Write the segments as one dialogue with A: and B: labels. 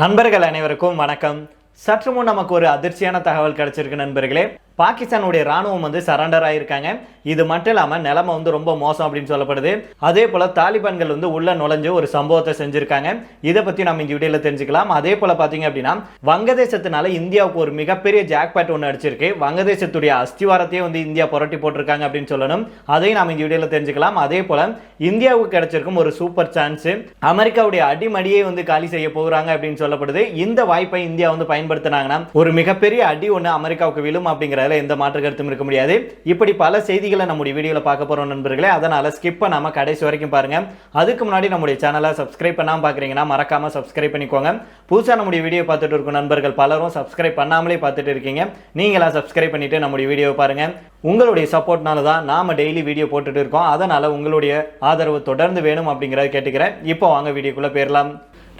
A: நண்பர்கள் அனைவருக்கும் வணக்கம். சற்று முன் நமக்கு ஒரு அதிர்ச்சியான தகவல் கிடைச்சிருக்கு நண்பர்களே. பாகிஸ்தானுடைய ராணுவம் வந்து சரண்டர் ஆகியிருக்காங்க இது மட்டும் இல்லாமல் நிலமை வந்து ரொம்ப மோசம் அப்படின்னு சொல்லப்படுது. அதே போல் தாலிபான்கள் வந்து உள்ளே நுழைஞ்சு ஒரு சம்பவத்தை செஞ்சுருக்காங்க. இதை பற்றி நம்ம இந்த வீடியோவில் தெரிஞ்சுக்கலாம். அதே போல் பார்த்தீங்க அப்படின்னா வங்கதேசத்தினால இந்தியாவுக்கு ஒரு மிகப்பெரிய ஜாக்பேட் ஒன்று அடிச்சிருக்கு. வங்கதேசத்துடைய அஸ்திவாரத்தையே வந்து இந்தியா புரட்டி போட்டிருக்காங்க அப்படின்னு சொல்லணும். அதையும் நம்ம இந்த வீடியோவில் தெரிஞ்சுக்கலாம். அதே போல் இந்தியாவுக்கு கிடைச்சிருக்கும் ஒரு சூப்பர் சான்ஸ் அமெரிக்காவுடைய அடிமடியை வந்து காலி செய்ய போகிறாங்க அப்படின்னு சொல்லப்படுது. இந்த வாய்ப்பை இந்தியா வந்து பயன்படுத்தினாங்கன்னா ஒரு மிகப்பெரிய அடி ஒன்று அமெரிக்காவுக்கு விழும் அப்படிங்கிற அப்படிங்கிறதுல எந்த மாற்று கருத்தும் இருக்க முடியாது. இப்படி பல செய்திகளை நம்முடைய வீடியோவில் பார்க்க போகிறோம் நண்பர்களே அதனால ஸ்கிப் நாம கடைசி வரைக்கும் பாருங்க. அதுக்கு முன்னாடி நம்முடைய சேனலை சப்ஸ்கிரைப் பண்ணாம பார்க்குறீங்கன்னா மறக்காம சப்ஸ்கிரைப் பண்ணிக்கோங்க. புதுசாக நம்முடைய வீடியோ பார்த்துட்டு இருக்கும் நண்பர்கள் பலரும் சப்ஸ்கிரைப் பண்ணாமலே பார்த்துட்டு இருக்கீங்க. நீங்களாம் சப்ஸ்கிரைப் பண்ணிட்டு நம்முடைய வீடியோவை பாருங்க. உங்களுடைய சப்போர்ட்னால தான் நாம டெய்லி வீடியோ போட்டுட்டு இருக்கோம். அதனால உங்களுடைய ஆதரவு தொடர்ந்து வேணும் அப்படிங்கிறத கேட்டுக்கிறேன். இப்போ வாங்க வீடியோக்குள்ள போயிடலாம்.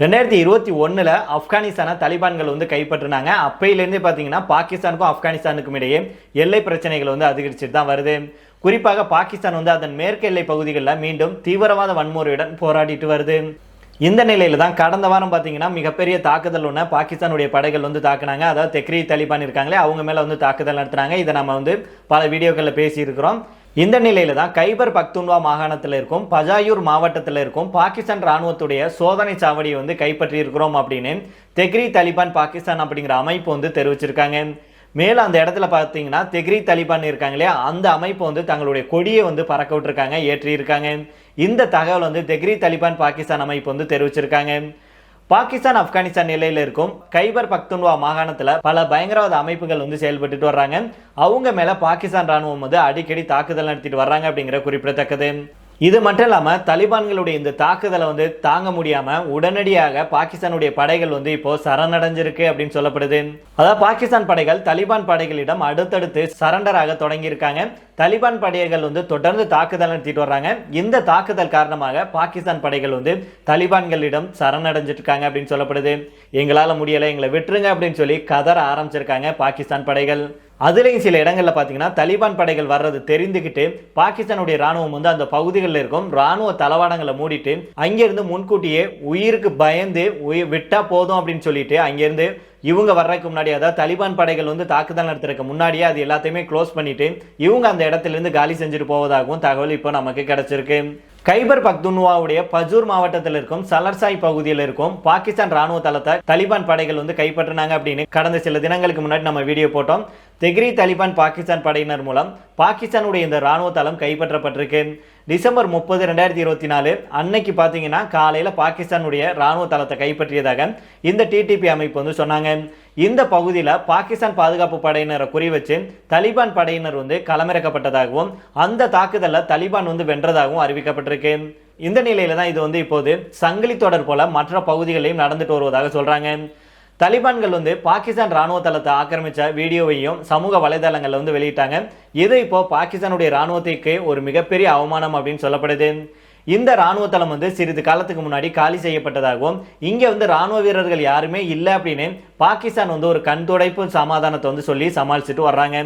A: ரெண்டாயிரத்தி இருபத்தி ஒன்றில் ஆப்கானிஸ்தானை தலிபான்கள் வந்து கைப்பற்றினாங்க. அப்பையிலேருந்தே பார்த்தீங்கன்னா பாகிஸ்தானுக்கும் ஆப்கானிஸ்தானுக்கும் இடையே எல்லை பிரச்சனைகள் வந்து அதிகரிச்சுட்டு தான் வருது. குறிப்பாக பாகிஸ்தான் வந்து அதன் மேற்கு எல்லை பகுதிகளில் மீண்டும் தீவிரவாத வன்முறையுடன் போராடிட்டு வருது. இந்த நிலையில தான் கடந்த வாரம் பார்த்தீங்கன்னா மிகப்பெரிய தாக்குதல் ஒன்று பாகிஸ்தானுடைய படைகள் வந்து தாக்குனாங்க. அதாவது தெக்ரி தலிபான் இருக்காங்களே அவங்க மேலே வந்து தாக்குதல் நடத்துனாங்க. இதை நம்ம வந்து பல வீடியோக்களில் பேசியிருக்கிறோம். இந்த நிலையில தான் கைபர் பக்துன்வா மாகாணத்தில் இருக்கும் பஜாயூர் மாவட்டத்தில் இருக்கும் பாகிஸ்தான் ராணுவத்துடைய சோதனை சாவடியை வந்து கைப்பற்றி இருக்கிறோம் அப்படின்னு தெக்ரி தலிபான் பாகிஸ்தான் அப்படிங்கிற அமைப்பு வந்து தெரிவிச்சிருக்காங்க. மேலும் அந்த இடத்துல பார்த்தீங்கன்னா தெக்ரி தலிபான் இருக்காங்க இல்லையா? அந்த அமைப்பு வந்து தங்களுடைய கொடியை வந்து பறக்க விட்டுருக்காங்க ஏற்றி இருக்காங்க இந்த தகவல் வந்து தெக்ரி தலிபான் பாகிஸ்தான் அமைப்பு வந்து தெரிவிச்சிருக்காங்க. பாகிஸ்தான் ஆப்கானிஸ்தான் நிலையில் இருக்கும் கைபர் பக்துன்வா மாகாணத்தில் பல பயங்கரவாத அமைப்புகள் வந்து செயல்பட்டு வர்றாங்க. அவங்க மேலே பாகிஸ்தான் ராணுவம் வந்து அடிக்கடி தாக்குதல் நடத்திட்டு வர்றாங்க அப்படிங்கிற குறிப்பிடத்தக்கது. இது மட்டும் இல்லாமல் தலிபான்களுடைய இந்த தாக்குதலை வந்து தாங்க முடியாமல் உடனடியாக பாகிஸ்தானுடைய படைகள் வந்து இப்போ சரணடைஞ்சிருக்கு அப்படின்னு சொல்லப்படுது. அதாவது பாகிஸ்தான் படைகள் தலிபான் படைகளிடம் அடுத்தடுத்து சரண்டராக தொடங்கியிருக்காங்க. தலிபான் படைகள் வந்து தொடர்ந்து தாக்குதல் நடத்திட்டு வர்றாங்க. இந்த தாக்குதல் காரணமாக பாகிஸ்தான் படைகள் வந்து தலிபான்களிடம் சரணடைஞ்சிட்டு அப்படின்னு சொல்லப்படுது. எங்களால் முடியலை எங்களை விட்டுருங்க அப்படின்னு சொல்லி கதற ஆரம்பிச்சிருக்காங்க பாகிஸ்தான் படைகள். அதுலேயும் சில இடங்களில் பார்த்தீங்கன்னா தலிபான் படைகள் வர்றது தெரிந்துக்கிட்டு பாகிஸ்தானுடைய ராணுவம் வந்து அந்த பகுதிகளில் இருக்கும். ராணுவ தளவாடங்களை மூடிட்டு அங்கேருந்து முன்கூட்டியே உயிருக்கு பயந்து உயிர் விட்டால் போதும் அப்படின்னு சொல்லிட்டு அங்கேருந்து இவங்க வர்றதுக்கு முன்னாடி அதாவது தலிபான் படைகள் வந்து தாக்குதல் நடத்துறதுக்கு முன்னாடியே அது எல்லாத்தையுமே க்ளோஸ் பண்ணிட்டு இவங்க அந்த இடத்துல இருந்து காலி செஞ்சுட்டு போவதாகவும் தகவல் இப்போ நமக்கு கிடச்சிருக்கு. கைபர் பக்துன்வாவுடைய பஜூர் மாவட்டத்தில் இருக்கும் சலர்சாய் பகுதியில் இருக்கும் பாகிஸ்தான் ராணுவ தளத்தை தலிபான் படைகள் வந்து கைப்பற்றினாங்க அப்படின்னு கடந்த சில தினங்களுக்கு முன்னாடி நம்ம வீடியோ போட்டோம். தெக்ரி தலிபான் பாகிஸ்தான் படையினர் மூலம் பாகிஸ்தானுடைய இந்த ராணுவ தளம் கைப்பற்றப்பட்டிருக்கு. டிசம்பர் முப்பது ரெண்டாயிரத்தி இருபத்தி நாலு அன்னைக்கு பார்த்தீங்கன்னா காலையில் பாகிஸ்தானுடைய ராணுவ தளத்தை கைப்பற்றியதாக இந்த டிடிபி அமைப்பு வந்து சொன்னாங்க. இந்த பகுதியில் பாகிஸ்தான் பாதுகாப்பு படையினரை குறி வச்சு தலிபான் படையினர் வந்து களமிறக்கப்பட்டதாகவும் அந்த தாக்குதலில் தலிபான் வந்து வென்றதாகவும் அறிவிக்கப்பட்டிருக்கு. இந்த நிலையில தான் இது வந்து இப்போது சங்கிலி தொடர் போல மற்ற பகுதிகளையும் நடந்துட்டு வருவதாக சொல்றாங்க. தலிபான்கள் வந்து பாகிஸ்தான் ராணுவ தளத்தை ஆக்கிரமிச்ச வீடியோவையும் சமூக வலைதளங்களில் வந்து வெளியிட்டாங்க. இது இப்போ பாகிஸ்தானுடைய ராணுவத்திற்கு ஒரு மிகப்பெரிய அவமானம் அப்படின்னு சொல்லப்படுது. இந்த ராணுவ தளம் வந்து சிறிது காலத்துக்கு முன்னாடி காலி செய்யப்பட்டதாகவும் இங்கே வந்து ராணுவ வீரர்கள் யாருமே இல்லை அப்படின்னு பாகிஸ்தான் வந்து ஒரு கண் துடைப்பு சமாதானத்தை வந்து சொல்லி சமாளிச்சுட்டு வர்றாங்க.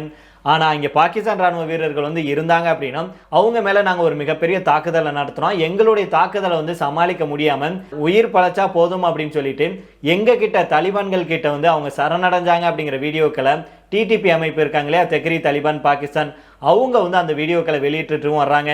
A: ஆனால் இங்கே பாகிஸ்தான் ராணுவ வீரர்கள் வந்து இருந்தாங்க அப்படின்னா அவங்க மேலே நாங்கள் ஒரு மிகப்பெரிய தாக்குதலை நடத்துகிறோம் எங்களுடைய தாக்குதலை வந்து சமாளிக்க முடியாமல் உயிர் பழச்சா போதும் அப்படின்னு சொல்லிட்டு எங்க கிட்ட தலிபான்கள் கிட்ட வந்து அவங்க சரணடைஞ்சாங்க அப்படிங்கிற வீடியோக்களை டிடிபி அமைப்பு இருக்காங்களே தெக்ரி தலிபான் பாகிஸ்தான் அவங்க வந்து அந்த வீடியோக்களை வெளியிட்டுட்டும் வர்றாங்க.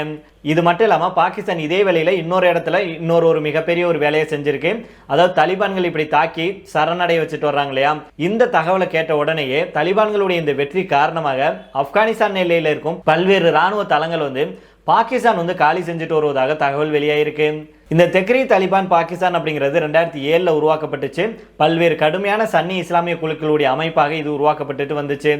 A: இது மட்டும் இல்லாமல் பாகிஸ்தான் இதே வேலையில் இன்னொரு இடத்துல இன்னொரு ஒரு மிகப்பெரிய ஒரு வேலையை செஞ்சுருக்கு. அதாவது தலிபான்கள் இப்படி தாக்கி சரணடைய வச்சுட்டு வர்றாங்க இல்லையா? இந்த தகவலை கேட்ட உடனேயே தலிபான்களுடைய இந்த வெற்றி காரணமாக ஆப்கானிஸ்தான் எல்லையில் இருக்கும் பல்வேறு ராணுவ தளங்கள் வந்து பாகிஸ்தான் வந்து காலி செஞ்சுட்டு வருவதாக தகவல் வெளியாயிருக்கு. இந்த தெக்ரி தலிபான் பாகிஸ்தான் அப்படிங்கிறது ரெண்டாயிரத்தி ஏழில் உருவாக்கப்பட்டுச்சு. பல்வேறு கடுமையான சன்னி இஸ்லாமிய குழுக்களுடைய அமைப்பாக இது உருவாக்கப்பட்டுட்டு வந்துச்சு.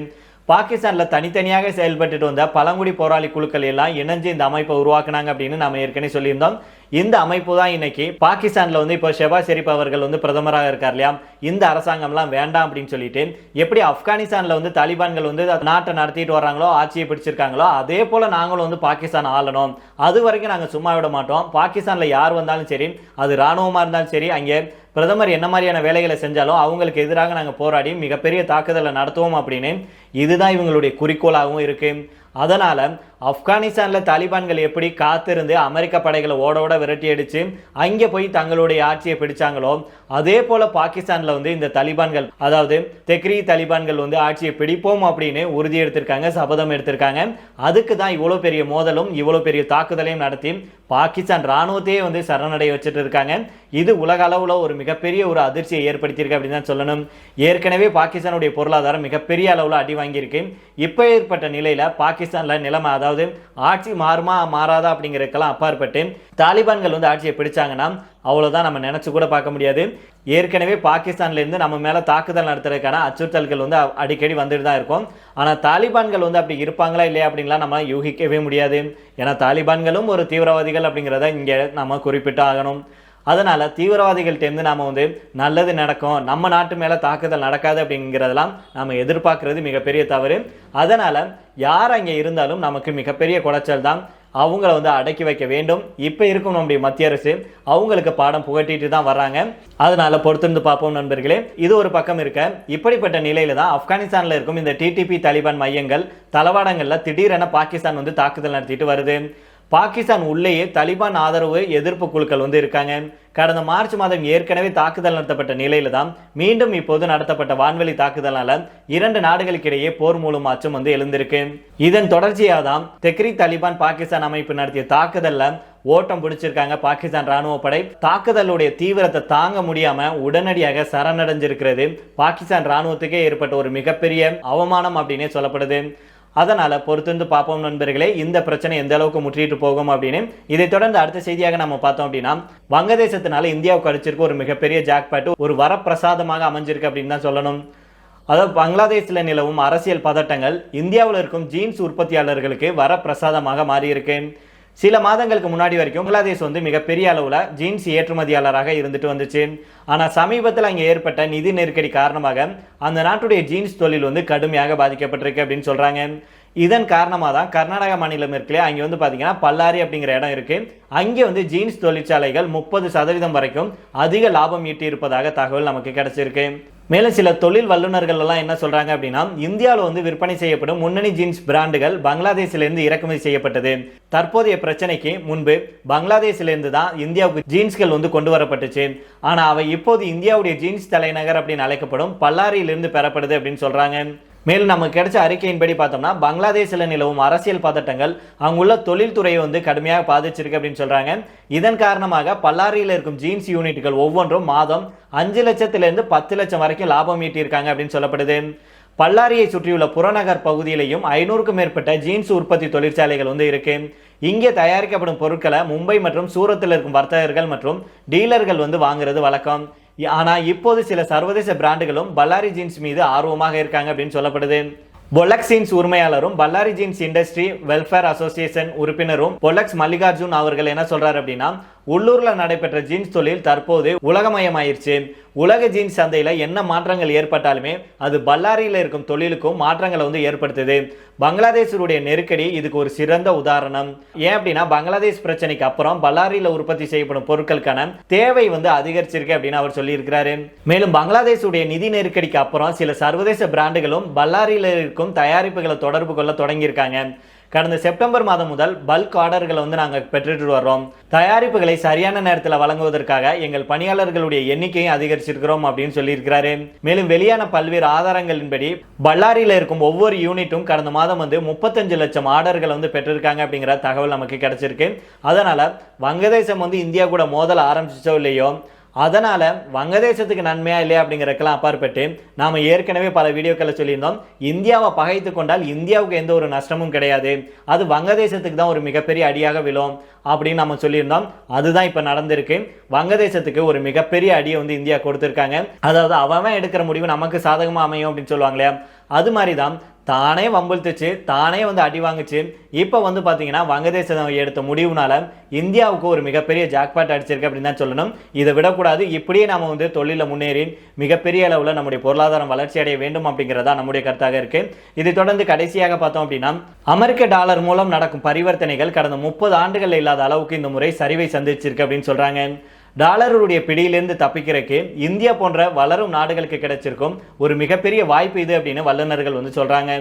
A: பாகிஸ்தானில் தனித்தனியாக செயல்பட்டுட்டு வந்த பழங்குடி போராளி குழுக்கள் எல்லாம் இணைஞ்சு இந்த அமைப்பை உருவாக்குனாங்க அப்படின்னு நம்ம ஏற்கனவே சொல்லியிருந்தோம். இந்த அமைப்பு தான் இன்னைக்கு பாகிஸ்தானில் வந்து இப்போ ஷெபாஸ் ஷெரீப் அவர்கள் வந்து பிரதமராக இருக்கார் இல்லையா? இந்த அரசாங்கம்லாம் வேண்டாம் அப்படின்னு சொல்லிட்டு எப்படி ஆப்கானிஸ்தானில் வந்து தாலிபான்கள் வந்து நாட்டை நடத்திட்டு வர்றாங்களோ ஆட்சியை பிடிச்சிருக்காங்களோ அதே போல் நாங்களும் வந்து பாகிஸ்தான் ஆளணும். அது வரைக்கும் நாங்கள் சும்மா விட மாட்டோம். பாகிஸ்தானில் யார் வந்தாலும் சரி அது இராணுவமாக இருந்தாலும் சரி அங்கே பிரதமர் என்ன மாதிரியான வேலைகளை செஞ்சாலும் அவங்களுக்கு எதிராக நாங்கள் போராடி மிகப்பெரிய தாக்குதலை நடத்துவோம் அப்படின்னு. இதுதான் இவங்களுடைய குறிக்கோளாகவும் இருக்கு. அதனால ஆப்கானிஸ்தானில் தாலிபான்கள் எப்படி காத்திருந்து அமெரிக்க படைகளை ஓட ஓட விரட்டி அடித்து அங்கே போய் தங்களுடைய ஆட்சியை பிடிச்சாங்களோ அதே போல் பாகிஸ்தானில் வந்து இந்த தலிபான்கள் அதாவது தெக்ரி தலிபான்கள் வந்து ஆட்சியை பிடிப்போம் அப்படின்னு உறுதி எடுத்திருக்காங்க சபதம் எடுத்திருக்காங்க. அதுக்கு தான் இவ்வளோ பெரிய மோதலும் இவ்வளோ பெரிய தாக்குதலையும் நடத்தி பாகிஸ்தான் ராணுவத்தையே வந்து சரணடைய வச்சுட்டு இருக்காங்க. இது உலக அளவில் ஒரு மிகப்பெரிய ஒரு அதிர்ச்சியை ஏற்படுத்தியிருக்கு அப்படின்னு தான் சொல்லணும். ஏற்கனவே பாகிஸ்தானுடைய பொருளாதாரம் மிகப்பெரிய அளவில் அடி வாங்கியிருக்கு. இப்போ ஏற்பட்ட நிலையில் பாகிஸ்தானில் நிலைமை அதாவது ஆட்சி மாறுமா மாறாதா அப்படிங்கிறதுக்கெல்லாம் அப்பாற்பட்டு தாலிபான்கள் வந்து ஆட்சியை பிடிச்சாங்கன்னா அவ்வளோதான் நம்ம நினச்சி கூட பார்க்க முடியாது. ஏற்கனவே பாகிஸ்தான்லேருந்து நம்ம மேலே தாக்குதல் நடத்துறதுக்கான அச்சுறுத்தல்கள் வந்து அடிக்கடி வந்துட்டு தான் இருக்கும். ஆனால் தாலிபான்கள் வந்து அப்படி இருப்பாங்களா இல்லையா அப்படின்லாம் நம்ம யூகிக்கவே முடியாது. ஏன்னா தாலிபான்களும் ஒரு தீவிரவாதிகள் அப்படிங்கிறத இங்கே நம்ம குறிப்பிட்டு ஆகணும். அதனால் தீவிரவாதிகள்கிட்டேருந்து நாம் வந்து நல்லது நடக்கும் நம்ம நாட்டு மேலே தாக்குதல் நடக்காது அப்படிங்கிறதெல்லாம் நம்ம எதிர்பார்க்குறது மிகப்பெரிய தவறு. அதனால் யார் அங்கே இருந்தாலும் நமக்கு மிகப்பெரிய குடைச்சல் தான். அவங்கள வந்து அடக்கி வைக்க வேண்டும். இப்போ இருக்கும் நம்முடைய மத்திய அரசு. அவங்களுக்கு பாடம் புகட்டிட்டு தான் வர்றாங்க. அதனால பொறுத்திருந்து பார்ப்போம் நண்பர்களே. இது ஒரு பக்கம் இருக்க. இப்படிப்பட்ட நிலையில தான் ஆப்கானிஸ்தானில் இருக்கும் இந்த டிடிபி தாலிபான் மையங்கள் தளவாடங்களில் திடீரென பாகிஸ்தான் வந்து தாக்குதல் நடத்திட்டு வருது. பாகிஸ்தான் உள்ளேயே தலிபான் ஆதரவு எதிர்ப்பு குழுக்கள் வந்து இருக்காங்க. கடந்த மார்ச் மாதம் ஏற்கனவே தாக்குதல் நடத்தப்பட்ட நிலையில தான் மீண்டும் இப்போது நடத்தப்பட்ட வான்வெளி தாக்குதலால இரண்டு நாடுகளுக்கிடையே போர் மூலமாச்சும் வந்து எழுந்திருக்கு. இதன் தொடர்ச்சியாக தான் தெக்ரி தலிபான் பாகிஸ்தான் அமைப்பு நடத்திய தாக்குதல்ல ஓட்டம் பிடிச்சிருக்காங்க பாகிஸ்தான் ராணுவ படை. தாக்குதலுடைய தீவிரத்தை தாங்க முடியாம உடனடியாக சரணடைஞ்சிருக்கிறது பாகிஸ்தான் ராணுவத்துக்கே ஏற்பட்ட ஒரு மிகப்பெரிய அவமானம் அப்படின்னே சொல்லப்படுது. அதனால் பொறுத்திருந்து பார்ப்போம் நண்பர்களே இந்த பிரச்சனை எந்த அளவுக்கு முற்றிட்டு போகும் அப்படின்னு. இதை தொடர்ந்து அடுத்த செய்தியாக நம்ம பார்த்தோம் அப்படின்னா வங்கதேசத்தினால இந்தியாவுக்கு அடிச்சிருக்க ஒரு மிகப்பெரிய ஜாக்பாட் ஒரு வரப்பிரசாதமாக அமைஞ்சிருக்கு அப்படின்னு தான் சொல்லணும். அதாவது பங்களாதேஷில் நிலவும் அரசியல் பதட்டங்கள் இந்தியாவில் இருக்கும் ஜீன்ஸ் உற்பத்தியாளர்களுக்கு வரப்பிரசாதமாக மாறியிருக்கு. சில மாதங்களுக்கு முன்னாடி வரைக்கும் பங்களாதேஷ் வந்து மிகப்பெரிய அளவில் ஜீன்ஸ் ஏற்றுமதியாளராக இருந்துட்டு வந்துச்சு. ஆனால் சமீபத்தில் அங்கே ஏற்பட்ட நிதி நெருக்கடி காரணமாக அந்த நாட்டுடைய ஜீன்ஸ் தொழில் வந்து கடுமையாக பாதிக்கப்பட்டிருக்கு அப்படின்னு சொல்கிறாங்க இதன் காரணமாக தான் கர்நாடக மாநிலம் இருக்குல்லையா அங்கே வந்து பார்த்தீங்கன்னா பல்லாரி அப்படிங்கிற இடம் இருக்குது அங்கே வந்து ஜீன்ஸ் தொழிற்சாலைகள் முப்பது சதவீதம் வரைக்கும் அதிக லாபம் ஈட்டி இருப்பதாக தகவல் நமக்கு கிடைச்சிருக்கு. மேலும் சில தொழில் வல்லுநர்கள் எல்லாம் என்ன சொல்றாங்க அப்படின்னா இந்தியாவில் வந்து விற்பனை செய்யப்படும் முன்னணி ஜீன்ஸ் பிராண்டுகள் பங்களாதேஷிலிருந்து இறக்குமதி செய்யப்பட்டது. தற்போதைய பிரச்சனைக்கு முன்பு பங்களாதேஷிலிருந்து தான் இந்தியாவுக்கு ஜீன்ஸ்கள் வந்து கொண்டு வரப்பட்டுச்சு. ஆனால் அவை இப்போது இந்தியாவுடைய ஜீன்ஸ் தலைநகர் அப்படின்னு அழைக்கப்படும் பல்லாரியிலிருந்து பெறப்படுது அப்படின்னு சொல்றாங்க. மேலும் நமக்கு கிடைச்ச அறிக்கையின்படி பார்த்தோம்னா பங்களாதேஷில் நிலவும் அரசியல் பதட்டங்கள் அங்குள்ள தொழில்துறையை வந்து கடுமையாக பாதிச்சிருக்கு அப்படின்னு சொல்கிறாங்க இதன் காரணமாக பல்லாரியில் இருக்கும் ஜீன்ஸ் யூனிட்டுகள் ஒவ்வொன்றும் மாதம் அஞ்சு லட்சத்திலிருந்து பத்து லட்சம் வரைக்கும் லாபம் ஈட்டியிருக்காங்க அப்படின்னு சொல்லப்படுது. பல்லாரியை சுற்றியுள்ள புறநகர் பகுதியிலையும் ஐநூறுக்கும் மேற்பட்ட ஜீன்ஸ் உற்பத்தி தொழிற்சாலைகள் வந்து இருக்கு. இங்கே தயாரிக்கப்படும் பொருட்களை மும்பை மற்றும் சூரத்தில் இருக்கும் வர்த்தகர்கள் மற்றும் டீலர்கள் வந்து வாங்குறது வழக்கம். ஆனால் இப்போது சில சர்வதேச பிராண்டுகளும் பல்லாரி ஜீன்ஸ் மீது ஆர்வமாக இருக்காங்க அப்படின்னு சொல்லப்படுது. Pollux jeans உரிமையாளரும் Ballari jeans industry welfare association உறுப்பினரும் பொலக்ஸ் மல்லிகார்ஜுன் அவர்கள் என்ன சொல்றாரு அப்படின்னா உள்ளூரில் நடைபெற்ற ஜீன்ஸ் தொழில் தற்போது உலகமயமாயிருச்சு. உலக ஜீன்ஸ் சந்தையில் என்ன மாற்றங்கள் ஏற்பட்டாலுமே அது பல்லாரியில் இருக்கும் தொழிலுக்கும் மாற்றங்களை வந்து ஏற்படுத்துது. பங்களாதேஷருடைய நெருக்கடி இதுக்கு ஒரு சிறந்த உதாரணம். ஏன் அப்படின்னா பங்களாதேஷ் பிரச்சனைக்கு அப்புறம் பல்லாரியில் உற்பத்தி செய்யப்படும் பொருட்களுக்கான தேவை வந்து அதிகரிச்சிருக்கு அப்படின்னு அவர் சொல்லியிருக்கிறாரு. மேலும் பங்களாதேஷுடைய நிதி நெருக்கடிக்கு அப்புறம் சில சர்வதேச பிராண்டுகளும் பல்லாரியில் இருக்கும் தயாரிப்புகளை தொடர்பு கொள்ள தொடங்கியிருக்காங்க. கடந்த செப்டம்பர் மாதம் முதல் பல்க் ஆர்டர்களை வந்து நாங்கள் பெற்றுட்டு வர்றோம். தயாரிப்புகளை சரியான நேரத்தில் வழங்குவதற்காக எங்கள் பணியாளர்களுடைய எண்ணிக்கையை அதிகரிச்சிருக்கிறோம் அப்படின்னு சொல்லியிருக்கிறாரு. மேலும் வெளியான பல்வேறு ஆதாரங்களின்படி பல்லாரியில் இருக்கும் ஒவ்வொரு யூனிட்டும் கடந்த மாதம் வந்து முப்பத்தஞ்சு லட்சம் ஆர்டர்களை வந்து பெற்றிருக்காங்க அப்படிங்கிற தகவல் நமக்கு கிடைச்சிருக்கு. அதனால வங்கதேசம் வந்து இந்தியா கூட மோதல் ஆரம்பிச்சோ இல்லையோ அதனால் வங்கதேசத்துக்கு நன்மையா இல்லையா அப்படிங்கிறதுக்கெல்லாம் அப்பாற்பட்டு நாம் ஏற்கனவே பல வீடியோக்களை சொல்லியிருந்தோம். இந்தியாவை பகைத்து கொண்டால் இந்தியாவுக்கு எந்த ஒரு நஷ்டமும் கிடையாது. அது வங்கதேசத்துக்கு தான் ஒரு மிகப்பெரிய அடியாக விழும் அப்படின்னு நம்ம சொல்லியிருந்தோம். அதுதான் இப்போ நடந்திருக்கு. வங்கதேசத்துக்கு ஒரு மிகப்பெரிய அடியை வந்து இந்தியா கொடுத்துருக்காங்க. அதாவது அவன் எடுக்கிற முடிவு நமக்கு சாதகமாக அமையும் அப்படின்னு சொல்லுவாங்களே அது மாதிரி தான் தானே வம்பிழுத்துச்சு தானே வந்து அடி வாங்குச்சு. இப்போ வந்து பார்த்தீங்கன்னா வங்கதேசம் எடுத்த முடிவுனால இந்தியாவுக்கு ஒரு மிகப்பெரிய ஜாக்பாட் அடிச்சிருக்கு அப்படின்னு தான் சொல்லணும். இதை விடக்கூடாது. இப்படியே நம்ம வந்து தொழிலில் முன்னேறி மிகப்பெரிய அளவில் நம்முடைய பொருளாதாரம் வளர்ச்சி அடைய வேண்டும் அப்படிங்கிறதா நம்முடைய கருத்தாக இருக்கு. இதை தொடர்ந்து கடைசியாக பார்த்தோம் அப்படின்னா அமெரிக்க டாலர் மூலம் நடக்கும் பரிவர்த்தனைகள் கடந்த முப்பது ஆண்டுகள் இல்லாத அளவுக்கு இந்த முறை சரிவை சந்திச்சிருக்கு அப்படின்னு சொல்றாங்க. டாலருடைய பிடியிலிருந்து தப்பிக்கிறதுக்கு இந்தியா போன்ற வளரும் நாடுகளுக்கு கிடைச்சிருக்கும் ஒரு மிகப்பெரிய வாய்ப்பு இது அப்படின்னு வல்லுநர்கள் வந்து சொல்கிறாங்க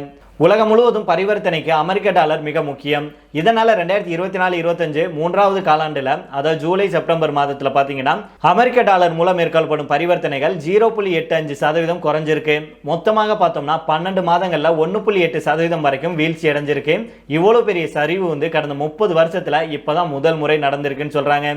A: உலகம் முழுவதும் பரிவர்த்தனைக்கு அமெரிக்க டாலர் மிக முக்கியம். இதனால் ரெண்டாயிரத்தி இருபத்தி நாலு இருபத்தஞ்சு மூன்றாவது காலாண்டில் அதாவது ஜூலை செப்டம்பர் மாதத்தில் பார்த்தீங்கன்னா அமெரிக்க டாலர் மூலம் மேற்கொள்ளப்படும் பரிவர்த்தனைகள் ஜீரோ புள்ளி எட்டு அஞ்சு சதவீதம் குறைஞ்சிருக்கு. மொத்தமாக பார்த்தோம்னா பன்னெண்டு மாதங்களில் ஒன்று புள்ளி எட்டு சதவீதம் வரைக்கும் வீழ்ச்சி அடைஞ்சிருக்கு. இவ்வளோ பெரிய சரிவு வந்து கடந்த முப்பது வருஷத்தில் இப்போ தான் முதல் முறை நடந்திருக்குன்னு சொல்கிறாங்க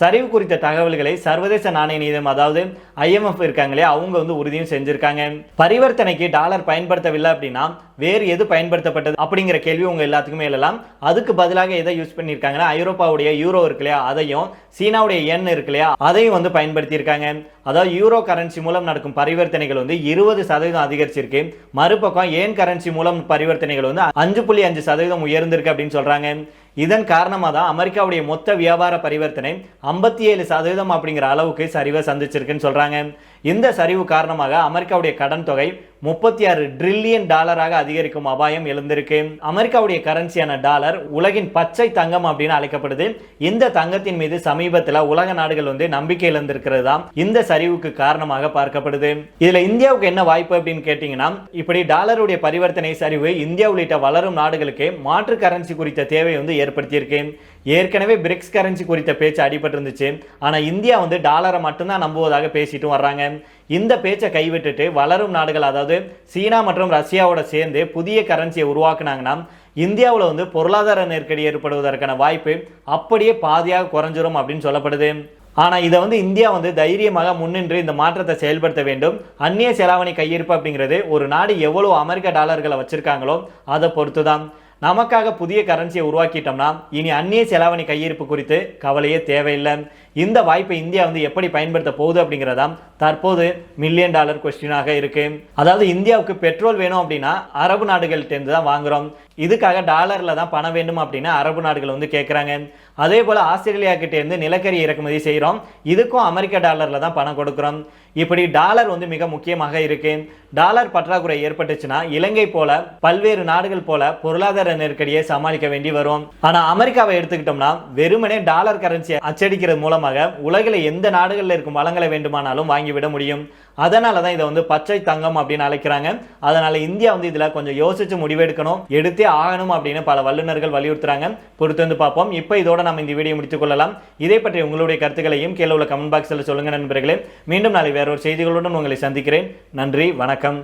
A: சரிவு குறித்த தகவல்களை சர்வதேச நாணய நிதியம் அதாவது ஐஎம்எஃப் இருக்காங்களே அவங்க வந்து உறுதியும் செஞ்சிருக்காங்க. பரிவர்த்தனைக்கு டாலர் பயன்படுத்தவில்லை அப்படின்னா வேறு எது பயன்படுத்தப்பட்டது அப்படிங்கிற கேள்வி உங்கள் எல்லாத்துக்குமே எழலாம். அதுக்கு பதிலாக எதை யூஸ் பண்ணியிருக்காங்கன்னா ஐரோப்பாவுடைய யூரோ இருக்கு இல்லையா அதையும் சீனாவுடைய எண் இருக்கு இல்லையா அதையும் வந்து பயன்படுத்தியிருக்காங்க. அதாவது யூரோ கரன்சி மூலம் நடக்கும் பரிவர்த்தனைகள் வந்து இருபது சதவீதம் அதிகரிச்சிருக்கு. மறுபக்கம் ஏன் கரன்சி மூலம் பரிவர்த்தனைகள் வந்து அஞ்சு புள்ளி அஞ்சு சதவீதம் உயர்ந்திருக்கு அப்படின்னு சொல்கிறாங்க இதன் காரணமாக தான் அமெரிக்காவுடைய மொத்த வியாபார பரிவர்த்தனை ஐம்பத்தி ஏழு சதவீதம் அப்படிங்கிற அளவுக்கு சரிவை சந்திச்சிருக்குன்னு சொல்கிறாங்க இந்த சரிவு காரணமாக அமெரிக்காவுடைய கடன் தொகை முப்பத்தி ஆறு ட்ரில்லியன் டாலராக அதிகரிக்கும் அபாயம் எழுந்திருக்கு. அமெரிக்காவுடைய கரன்சியான டாலர் உலகின் பச்சை தங்கம் அப்படின்னு அழைக்கப்படுது. இந்த தங்கத்தின் மீது சமீபத்தில் உலக நாடுகள் வந்து நம்பிக்கை இழந்திருக்கிறது தான் இந்த சரிவுக்கு காரணமாக பார்க்கப்படுது. இதுல இந்தியாவுக்கு என்ன வாய்ப்பு அப்படின்னு கேட்டீங்கன்னா இப்படி டாலருடைய பரிவர்த்தனை சரிவு இந்தியா உள்ளிட்ட வளரும் நாடுகளுக்கு மாற்று கரன்சி குறித்த தேவை வந்து ஏற்படுத்தியிருக்கு. ஏற்கனவே பிரிக்ஸ் கரன்சி குறித்த பேச்சு அடிபட்டிருந்துச்சு. ஆனால் இந்தியா வந்து டாலரை மட்டும்தான் நம்புவதாக பேசிட்டு வர்றாங்க. இந்த பேச்சை கைவிட்டுட்டு வளரும் நாடுகள் அதாவது சீனா மற்றும் ரஷ்யாவோட சேர்ந்து புதிய கரன்சியை உருவாக்குனாங்கன்னா இந்தியாவில் வந்து பொருளாதார நெருக்கடி ஏற்படுவதற்கான வாய்ப்பு அப்படியே பாதியாக குறைஞ்சிரும் அப்படின்னு சொல்லப்படுது. ஆனால் இதை வந்து இந்தியா வந்து தைரியமாக முன்னின்று இந்த மாற்றத்தை செயல்படுத்த வேண்டும். அந்நிய செலாவணி கையிருப்பு அப்படிங்கிறது ஒரு நாடு எவ்வளோ அமெரிக்க டாலர்களை வச்சுருக்காங்களோ அதை பொறுத்து தான் நமக்காக புதிய கரன்சியை உருவாக்கிட்டோம்னா இனி அந்நிய செலாவணி கையிருப்பு குறித்து கவலையே தேவையில்லை. இந்த வாய்ப்பை இந்தியா வந்து எப்படி பயன்படுத்த போகுது அப்படிங்கிறதாம் தற்போது மில்லியன் டாலர் கொஸ்டினாக இருக்கு. அதாவது இந்தியாவுக்கு பெட்ரோல் வேணும் அப்படின்னா அரபு நாடுகள்கிட்டேருந்து தான் வாங்குறோம். இதுக்காக டாலரில் தான் பணம் வேண்டும் அப்படின்னு அரபு நாடுகள் வந்து கேட்குறாங்க அதே போல் ஆஸ்திரேலியா கிட்டேருந்து நிலக்கரி இறக்குமதி செய்கிறோம் இதுக்கும் அமெரிக்க டாலரில் தான் பணம் கொடுக்குறோம். இப்படி டாலர் வந்து மிக முக்கியமாக இருக்கு. டாலர் பற்றாக்குறை ஏற்பட்டுச்சுன்னா இலங்கை போல பல்வேறு நாடுகள் போல பொருளாதார நெருக்கடியை சமாளிக்க வேண்டி வரும். ஆனா அமெரிக்காவை எடுத்துக்கிட்டோம்னா வெறுமனே டாலர் கரன்சியை அச்சடிக்கிறது மூலமாக உலகில் எந்த நாடுகளில் இருக்கும் வளங்களை வேண்டுமானாலும் வாங்கிவிட முடியும். அதனால தான் இதை வந்து பச்சை தங்கம் அப்படின்னு அழைக்கிறாங்க. அதனால இந்தியா வந்து இதில் கொஞ்சம் யோசிச்சு முடிவெடுக்கணும். எடுத்தே ஆகணும் அப்படின்னு பல வல்லுநர்கள் வலியுறுத்துறாங்க. பொறுத்து வந்து பார்ப்போம். இப்போ இதோட நம்ம இந்த வீடியோ முடித்துக் கொள்ளலாம். இதை பற்றி உங்களுடைய கருத்துக்களையும் கீழே உள்ள கமெண்ட் பாக்ஸில் சொல்லுங்க நண்பர்களே. மீண்டும் நாளை வேறொரு செய்திகளுடன் உங்களை சந்திக்கிறேன். நன்றி வணக்கம்.